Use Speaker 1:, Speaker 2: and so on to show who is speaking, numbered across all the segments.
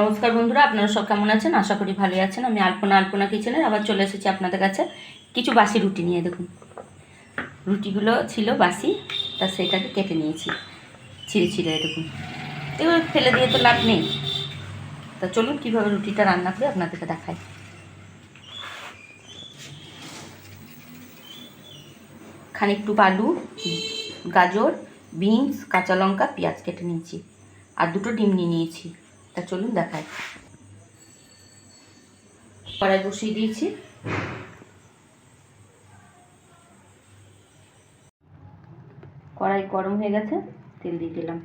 Speaker 1: নমস্কার বন্ধুরা, আপনারা সব কেমন আছেন? আশা করি ভালোই আছেন। আমি আলপনা আলপনা কিচেনের আবার চলে এসেছি আপনাদের কাছে। কিছু বাসি রুটি নিয়ে, দেখুন। রুটিগুলো ছিল বাসি, তা সেটাকে কেটে নিয়েছি। ছিঁড়ে ছিঁড়ে, দেখুন। এবার ফেলে দিয়ে তো লাভ নেই। তা চলুন, কীভাবে রুটিটা রান্না করে আপনাদেরকে দেখাই। খানিকটু আলু, গাজর, বিনস, কাঁচা লঙ্কা, পেঁয়াজ কেটে নিয়েছি। আর দুটো ডিম নিয়ে নিয়েছি। তা চলুন দেখাই। কড়াই বসিয়ে দিয়েছি। কড়াই গরম হয়ে গেছে, তেল দিয়ে দিলাম।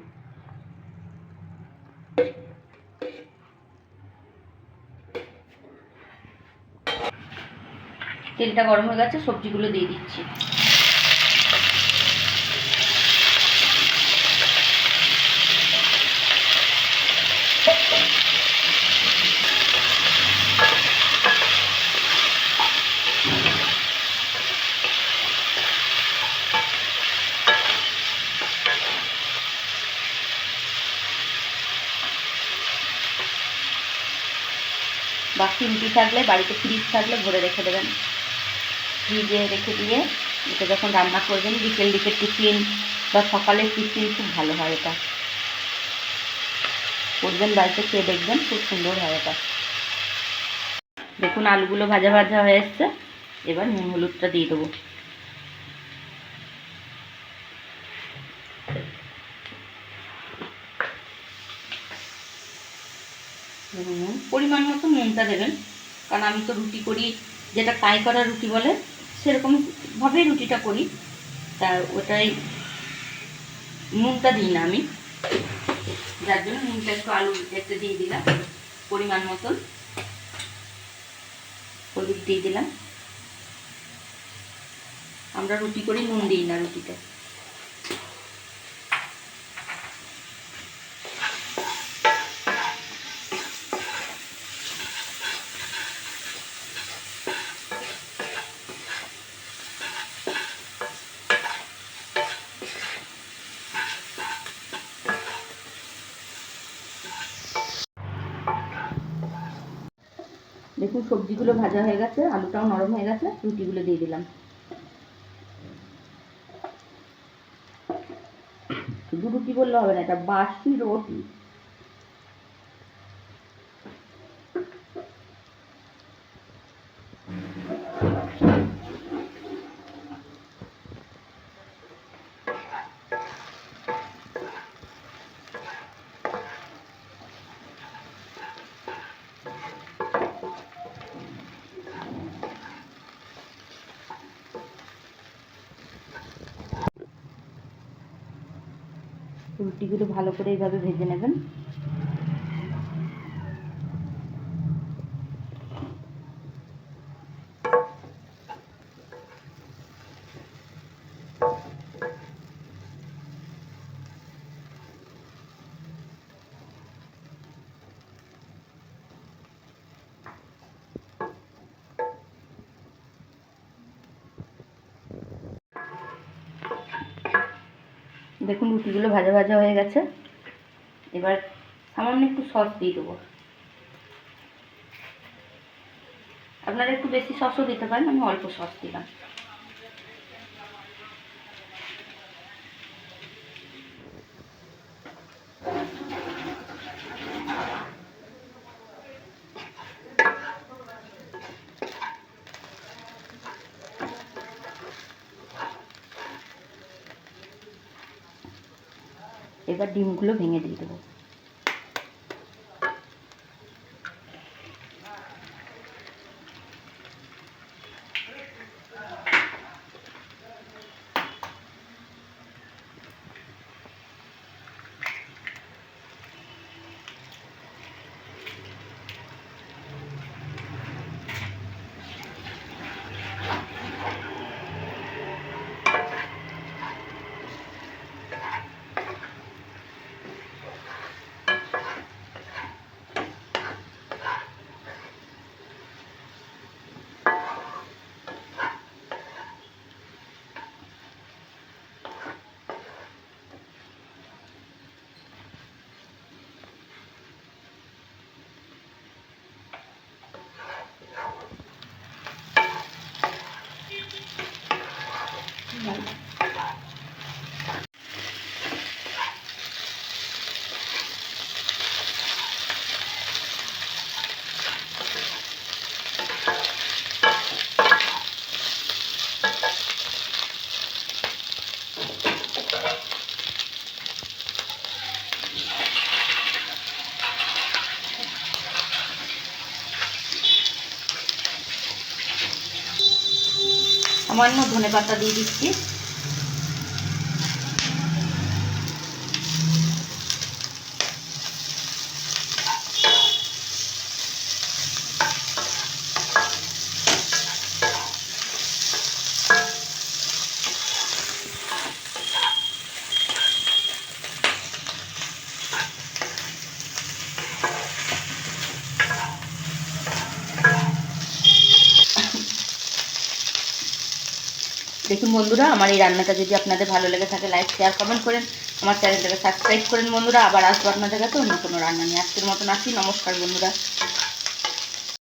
Speaker 1: তেলটা গরম হয়ে গেছে, সবজিগুলো দিয়ে দিচ্ছি। বাকি রুটি থাকলে, বাড়িতে ফ্রিজ থাকলে ভরে রেখে দেবেন। ফ্রিজে রেখে দিয়ে এটা যখন রান্না করবেন, বিকেল দিকে টিফিন বা সকালের টিফিন খুব ভালো হয় এটা। করবেন, বাড়িতে খেয়ে দেখবেন, খুব সুন্দর হয় এটা। দেখুন, আলুগুলো ভাজা ভাজা হয়ে এসছে। এবার নুন, হলুদটা দিয়ে দেবো। নুন পরিমাণ মতো নুনটা দেবেন। কারণ আমি তো রুটি করি, যেটা কাই করা রুটি বলে, সেরকমভাবেই রুটিটা করি। তা ওটাই নুনটা দিই না আমি। যার জন্য নুনটা একটু আলু একটু দিয়ে দিলাম, পরিমাণ মতন। হলুদ দিয়ে দিলাম। আমরা রুটি করি, নুন দিই না রুটিতে। দেখুন, সবজিগুলো ভাজা হয়ে গেছে, আলুটাও নরম হয়ে গেছে, রুটিগুলো দিয়ে দিলাম। শুধু রুটি বললে হবে না, এটা বাসি রুটি। রুটিগুলো ভালো করে এইভাবে ভেজে নেবেন। দেখুন রুটিগুলো ভাজা ভাজা হয়ে গেছে। এবার সামান্য একটু সস দিয়ে দেবো। আপনারা একটু বেশি সসও দিতে পারেন, আমি অল্প সস দিলাম। এবার ডিমগুলো ভেঙে দিয়ে দেবো। Thank you. সামান্য ধনে পাতা দিয়ে দিচ্ছি। দেখুন বন্ধুরা, আমার এই রান্নাটা যদি আপনাদের ভালো লেগে থাকে লাইক শেয়ার কমেন্ট করেন। আমার চ্যানেলটাকে সাবস্ক্রাইব করেন বন্ধুরা। আবার আসব আপনাদের কাছে অন্য কোনো রান্না নিয়ে। আজকের মতন আসি। নমস্কার বন্ধুরা।